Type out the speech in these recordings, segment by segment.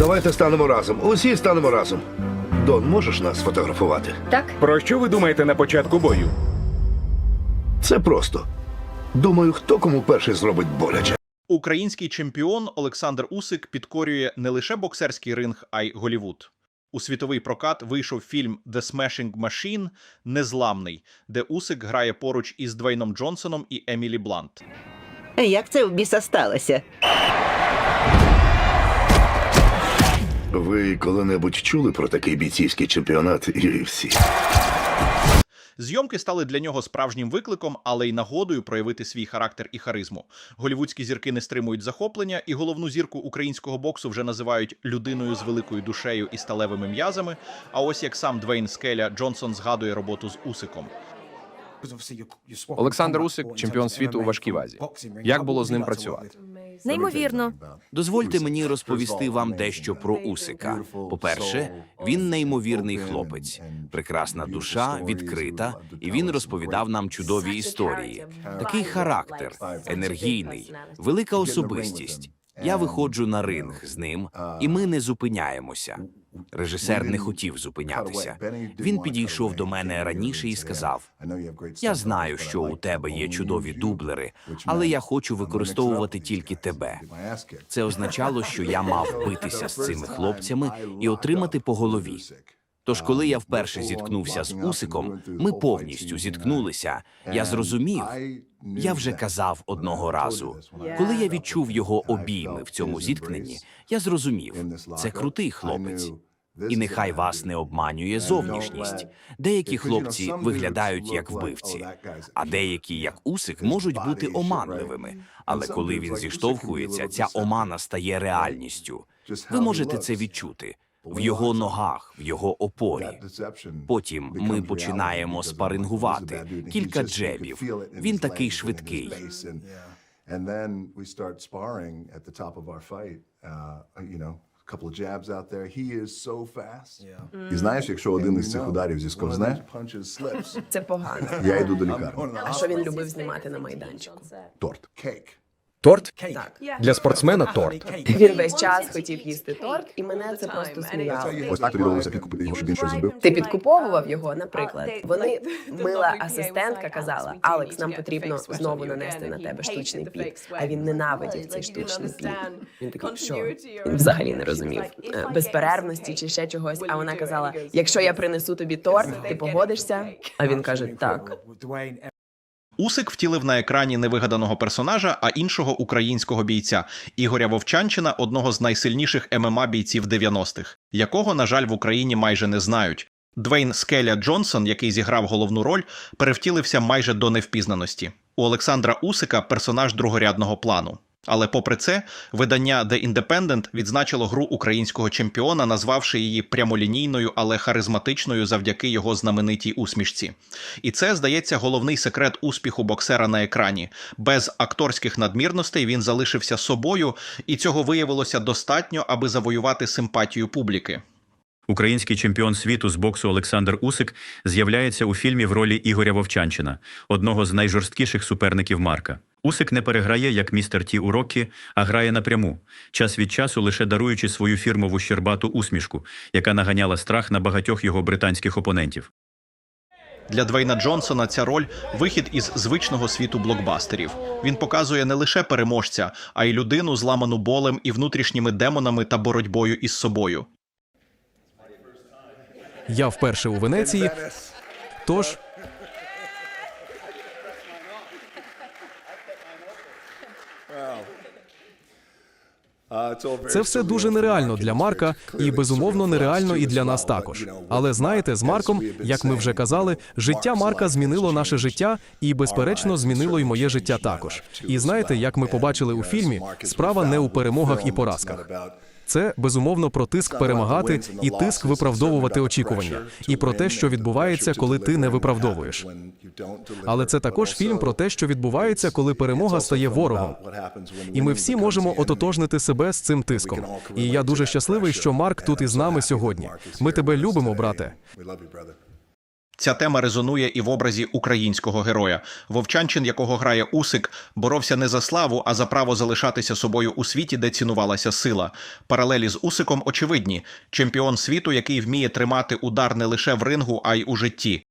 Давайте станемо разом. Усі станемо разом. Дон, можеш нас фотографувати? Так? Про що ви думаєте на початку бою? Це просто. Думаю, хто кому перший зробить боляче. Український чемпіон Олександр Усик підкорює не лише боксерський ринг, а й Голівуд. У світовий прокат вийшов фільм The Smashing Machine Незламний, де Усик грає поруч із Двейном Джонсоном і Емілі Блант. Як це в біса сталося? Ви коли-небудь чули про такий бійцівський чемпіонат UFC? Зйомки стали для нього справжнім викликом, але й нагодою проявити свій характер і харизму. Голівудські зірки не стримують захоплення, і головну зірку українського боксу вже називають людиною з великою душею і сталевими м'язами. А ось як сам Двейн Скеля Джонсон згадує роботу з Усиком. Олександр Усик, чемпіон світу у важкій вазі. Як було з ним працювати? Неймовірно. Дозвольте мені розповісти вам дещо про Усика. По-перше, він неймовірний хлопець, прекрасна душа, відкрита, і він розповідав нам чудові історії. Такий характер, енергійний, велика особистість. Я виходжу на ринг з ним, і ми не зупиняємося. Режисер не хотів зупинятися. Він підійшов до мене раніше і сказав: Я знаю, що у тебе є чудові дублери, але я хочу використовувати тільки тебе. Це означало, що я мав битися з цими хлопцями і отримати по голові. Тож, коли я вперше зіткнувся з Усиком, ми повністю зіткнулися. Я зрозумів. Я вже казав одного разу, коли я відчув його обійми в цьому зіткненні, я зрозумів, це крутий хлопець. І нехай вас не обманює зовнішність. Деякі хлопці виглядають як вбивці, а деякі, як Усик, можуть бути оманливими. Але коли він зіштовхується, ця омана стає реальністю. Ви можете це відчути в його ногах, в його опорі. Потім ми починаємо спарингувати. Кілька джебів. Він такий швидкий. And then we start sparring at the top of our fight. Uh, you know, a couple of jabs out there. He is so fast. І знаєш, якщо один із цих ударів зісковзне, Це погано. я йду до лікарні. А що він любив знімати на майданчику? Торт. Торт? Так. Для спортсмена торт. Він весь час хотів їсти торт, і мене це просто сміяло. Ось так тобі довелося підкупити його, щоб він щось зробив. Ти підкуповував його, наприклад. Вони мила асистентка казала: Алекс, нам потрібно знову нанести на тебе штучний піт. А він ненавидів цей штучний піт. Він такий, що він взагалі не розумів Е, безперервності чи ще чогось. А вона казала: якщо я принесу тобі торт, ти погодишся? А він каже: так. Усик втілив на екрані невигаданого персонажа, а іншого українського бійця Ігоря Вовчанчина, одного з найсильніших ММА бійців 90-х, якого, на жаль, в Україні майже не знають. Двейн Скеля Джонсон, який зіграв головну роль, перевтілився майже до невпізнаності. У Олександра Усика персонаж другорядного плану. Але попри це, видання The Independent відзначило гру українського чемпіона, назвавши її прямолінійною, але харизматичною завдяки його знаменитій усмішці. І це, здається, головний секрет успіху боксера на екрані. Без акторських надмірностей він залишився собою, і цього виявилося достатньо, аби завоювати симпатію публіки. Український чемпіон світу з боксу Олександр Усик з'являється у фільмі в ролі Ігоря Вовчанчина, одного з найжорсткіших суперників Марка. Усик не переграє, як містер Ті у Роккі, а грає напряму, час від часу лише даруючи свою фірмову щербату усмішку, яка наганяла страх на багатьох його британських опонентів. Для Двейна Джонсона ця роль вихід із звичного світу блокбастерів. Він показує не лише переможця, а й людину, зламану болем і внутрішніми демонами та боротьбою із собою. Я вперше у Венеції. Тож це все дуже нереально для Марка і безумовно нереально і для нас також. Але знаєте, з Марком, як ми вже казали, життя Марка змінило наше життя і, безперечно, змінило й моє життя також. І знаєте, як ми побачили у фільмі, справа не у перемогах і поразках. Це безумовно про тиск перемагати і тиск виправдовувати очікування, і про те, що відбувається, коли ти не виправдовуєш. Але це також фільм про те, що відбувається, коли перемога стає ворогом. І ми всі можемо ототожнити себе з цим тиском. І я дуже щасливий, що Марк тут із нами сьогодні. Ми тебе любимо, брате. Ця тема резонує і в образі українського героя. Вовчанчин, якого грає Усик, боровся не за славу, а за право залишатися собою у світі, де цінувалася сила. Паралелі з Усиком очевидні: чемпіон світу, який вміє тримати удар не лише в рингу, а й у житті.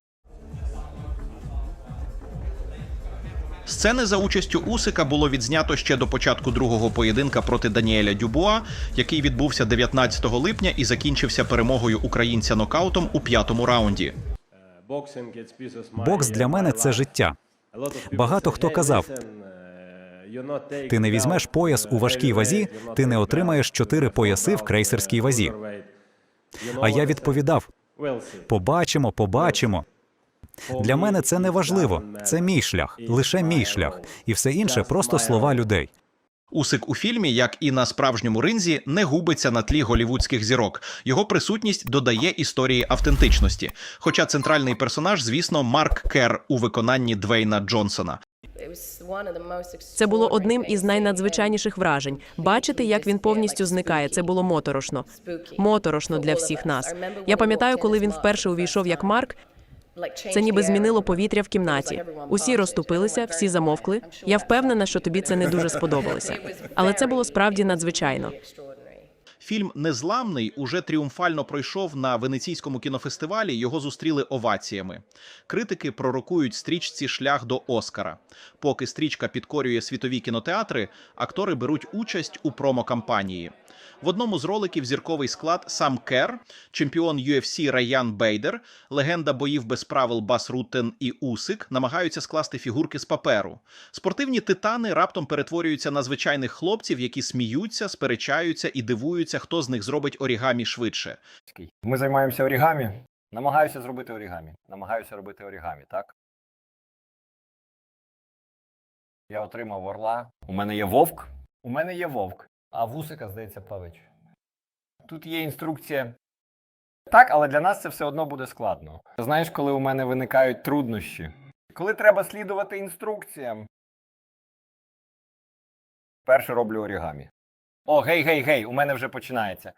Сцени за участю Усика було відзнято ще до початку другого поєдинка проти Даніеля Дюбуа, який відбувся 19 липня і закінчився перемогою українця нокаутом у п'ятому раунді. Бокс для мене це життя. Багато хто казав, ти не візьмеш пояс у важкій вазі, ти не отримаєш чотири пояси в крейсерській вазі. А я відповідав: побачимо, побачимо. Для мене це не важливо. Це мій шлях, лише мій шлях, і все інше просто слова людей. Усик у фільмі, як і на справжньому ринзі, не губиться на тлі голівудських зірок. Його присутність додає історії автентичності. Хоча центральний персонаж, звісно, Марк Кер у виконанні Двейна Джонсона. Це було одним із найнадзвичайніших вражень. Бачити, як він повністю зникає. Це було моторошно. Моторошно для всіх нас. Я пам'ятаю, коли він вперше увійшов як Марк. Це ніби змінило повітря в кімнаті. Усі розступилися, всі замовкли. Я впевнена, що тобі це не дуже сподобалося. Але це було справді надзвичайно. Фільм Незламний уже тріумфально пройшов на венеційському кінофестивалі. Його зустріли оваціями. Критики пророкують стрічці шлях до Оскара. Поки стрічка підкорює світові кінотеатри, актори беруть участь у промокампанії. В одному з роликів зірковий склад сам Кер, чемпіон UFC Райан Бейдер, легенда боїв без правил Бас Руттен і Усик намагаються скласти фігурки з паперу. Спортивні титани раптом перетворюються на звичайних хлопців, які сміються, сперечаються і дивуються, хто з них зробить орігамі швидше. Ми займаємося орігамі. Намагаюся зробити орігамі. Намагаюся робити орігамі, так? Я отримав орла. У мене є вовк. У мене є вовк. А вусика, здається, павич. Тут є інструкція. Так, але для нас це все одно буде складно. Знаєш, коли у мене виникають труднощі? Коли треба слідувати інструкціям. Перше роблю орігамі. О, гей, гей, гей, у мене вже починається.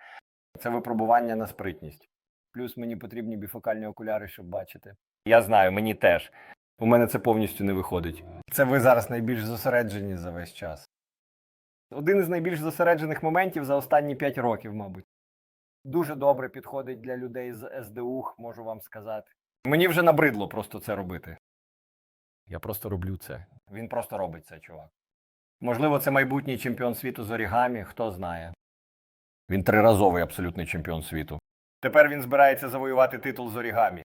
Це випробування на спритність. Плюс мені потрібні біфокальні окуляри, щоб бачити. Я знаю, мені теж. У мене це повністю не виходить. Це ви зараз найбільш зосереджені за весь час. Один із найбільш зосереджених моментів за останні 5 років, мабуть. Дуже добре підходить для людей з СДУ, можу вам сказати. Мені вже набридло просто це робити. Я просто роблю це. Він просто робить це, чувак. Можливо, це майбутній чемпіон світу з орігамі, хто знає. Він триразовий абсолютний чемпіон світу. Тепер він збирається завоювати титул з орігамі.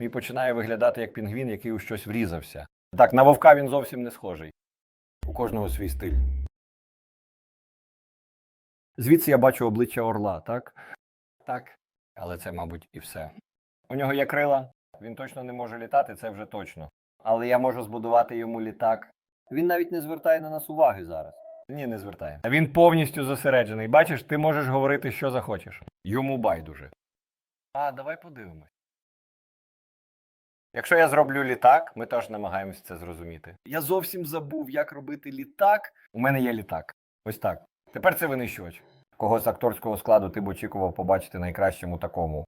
І починає виглядати як пінгвін, який у щось врізався. Так, на вовка він зовсім не схожий. У кожного свій стиль. Звідси я бачу обличчя орла, так? Так. Але це, мабуть, і все. У нього є крила, він точно не може літати, це вже точно. Але я можу збудувати йому літак. Він навіть не звертає на нас уваги зараз. Ні, не звертає. Він повністю зосереджений. Бачиш, ти можеш говорити, що захочеш. Йому байдуже. А, давай подивимось. Якщо я зроблю літак, ми теж намагаємося це зрозуміти. Я зовсім забув, як робити літак. У мене є літак. Ось так. Тепер це винищувач. Кого з акторського складу ти б очікував побачити найкращому такому.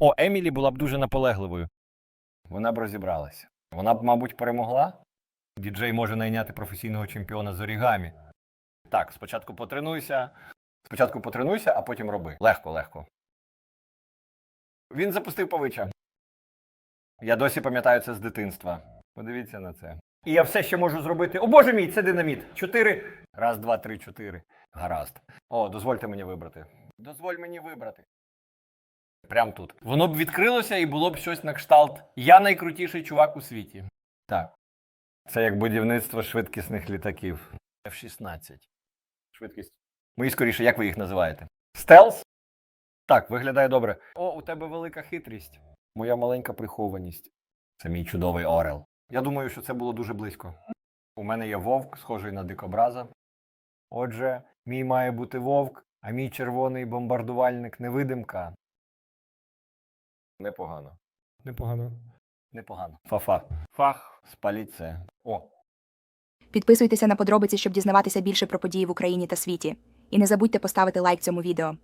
О, Емілі була б дуже наполегливою. Вона б розібралася. Вона б, мабуть, перемогла. Діджей може найняти професійного чемпіона з орігамі. Так, спочатку потренуйся. Спочатку потренуйся, а потім роби. Легко, легко. Він запустив павича. Я досі пам'ятаю це з дитинства. Подивіться на це. І я все ще можу зробити. О боже мій, це динаміт. Чотири. Раз, два, три, чотири. Гаразд. О, дозвольте мені вибрати. Дозволь мені вибрати. Прям тут. Воно б відкрилося і було б щось на кшталт. Я найкрутіший чувак у світі. Так. Це як будівництво швидкісних літаків. F-16. Швидкість. Мої скоріше, як ви їх називаєте? Стелс? Так, виглядає добре. О, у тебе велика хитрість. Моя маленька прихованість. Це мій чудовий орел. Я думаю, що це було дуже близько. У мене є вовк, схожий на дикобраза. Отже, мій має бути вовк, а мій червоний бомбардувальник невидимка. Непогано. Непогано. Непогано. Фа-фа. Фах, спаліть це. О, Підписуйтеся на подробиці, щоб дізнаватися більше про події в Україні та світі. І не забудьте поставити лайк цьому відео.